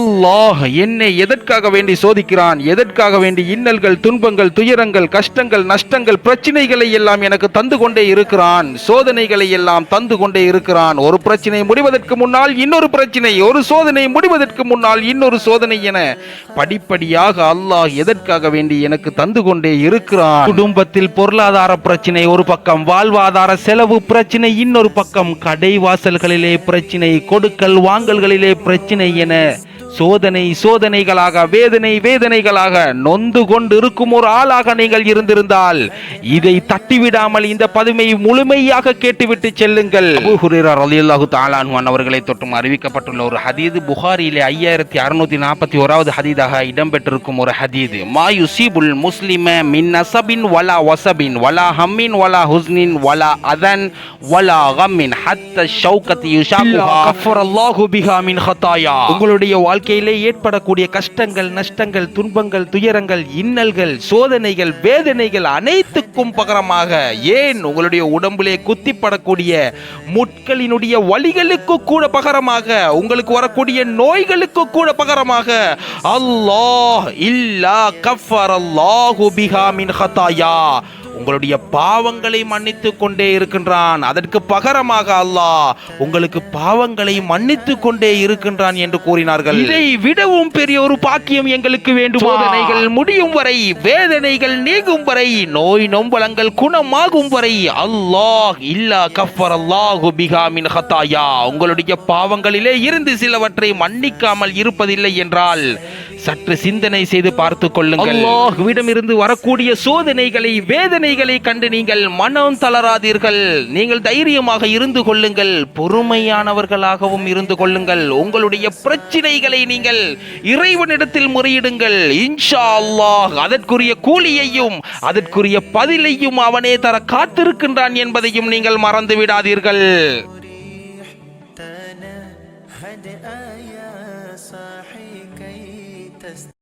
அல்லாஹ் என்னை எதற்காக வேண்டி சோதிக்கிறான்? எதற்காக வேண்டி இன்னல்கள் துன்பங்கள் துயரங்கள் கஷ்டங்கள் நஷ்டங்கள் பிரச்சனைகளை எல்லாம் எனக்கு தந்து கொண்டே இருக்கிறான். சோதனைகளை எல்லாம் தந்து கொண்டே இருக்கிறான். ஒரு பிரச்சனை முடிவதற்கு முன்னால் இன்னொரு பிரச்சனை ஒரு சோதனை முடிவதற்கு முன்னால் இன்னொரு சோதனை என படிப்படியாக அல்லாஹ் எதற்காக வேண்டி எனக்கு தந்து கொண்டே இருக்கிறான்? குடும்பத்தில் பொருளாதார பிரச்சனை ஒரு பக்கம் வாழ்வாதார செலவு பிரச்சனை இன்னொரு பக்கம் கடை வாசல்களிலே பிரச்சனை கொடுக்கல் வாங்கல்களிலே பிரச்சனை என சோதனை சோதனைகளாக வேதனை வேதனைகளாக நொந்து கொண்டு இருக்கும் ஒரு ஆளாக நீங்கள் இருந்திருந்தால் இதை தட்டிவிடாமல் இந்த பதுமை முழுமையாக கேட்டுவிட்டு செல்லுங்கள். தஆலா அன்ஹு அவர்களை தொட்டும் அறிவிக்கப்பட்டுள்ள ஒரு ஹதீது புகாரியிலே ஐயாயிரத்தி அறுநூத்தி நாற்பத்தி ஓராவது ஹதீதாக இடம்பெற்றிருக்கும் ஒரு ஹதீது. மா யுசீபுல் முஸ்லிம மின் நசபின் வலா வசபின் வலா ஹம்மின் வலா ஹுஸ்னின் வலா அதன் வலா கம்மின் ஹத்த ஷௌகத் யுஷாகுஹா. கஃபரல்லாஹு பிஹா மின் ஹதாயா. உங்களுடைய வாழ்க்கையிலே ஏற்படக்கூடிய கஷ்டங்கள் நஷ்டங்கள் துன்பங்கள் துயரங்கள் இன்னல்கள் சோதனைகள் வேதனைகள் அனைத்துக்கும் பகரமாக ஏன் உங்களுடைய உடம்பிலே குத்திப்படக்கூடிய முட்களினுடைய வழிகளுக்கு கூட பகரமாக உங்களுக்கு வரக்கூடிய நோய்களுக்கு கூட பகரமாக அல்லாஹ் இல்லா கஃபர் அல்லாஹு பிஹா மின் ஹதாயா. உங்களுடைய பாவங்களை மன்னித்து கொண்டே இருக்கின்றான். அதற்கு பகரமாக அல்லாஹ் உங்களுக்கு பாவங்களை மன்னித்து கொண்டே இருக்கின்றான் என்று கூறினார்கள். இதை விடவும் பெரிய ஒரு பாக்கியம் எங்களுக்கு வேண்டும்? சோதனைகள் முடியும் வரை வேதனைகள் நீங்கும் வரை நோய் நொம்பலங்கள் குணமாகும் வரை அல்லாஹ் இல்லா கஃபர் அல்லாஹு பிஹா மின் ஹதாயா. உங்களுடைய பாவங்களிலே இருந்து சிலவற்றை மன்னிக்காமல் இருப்பதில்லை என்றால் சற்று சிந்தனை செய்து பார்த்து கொள்ளுங்கள். இருந்து வரக்கூடிய சோதனைகளை வேதனைகளை கண்டு நீங்கள் மனம் தளராதீர்கள். நீங்கள் தைரியமாக இருந்து கொள்ளுங்கள். பொறுமையானவர்களாகவும் இருந்து கொள்ளுங்கள். உங்களுடைய பிரச்சனைகளை நீங்கள் இறைவனிடத்தில் முறையிடுங்கள். இன்ஷா அல்லாஹ் அதற்குரிய கூலியையும் அதற்குரிய பதிலையும் அவனே தர காத்திருக்கின்றான் என்பதையும் நீங்கள் மறந்து விடாதீர்கள். بدءا يا صاحي كي تستطيع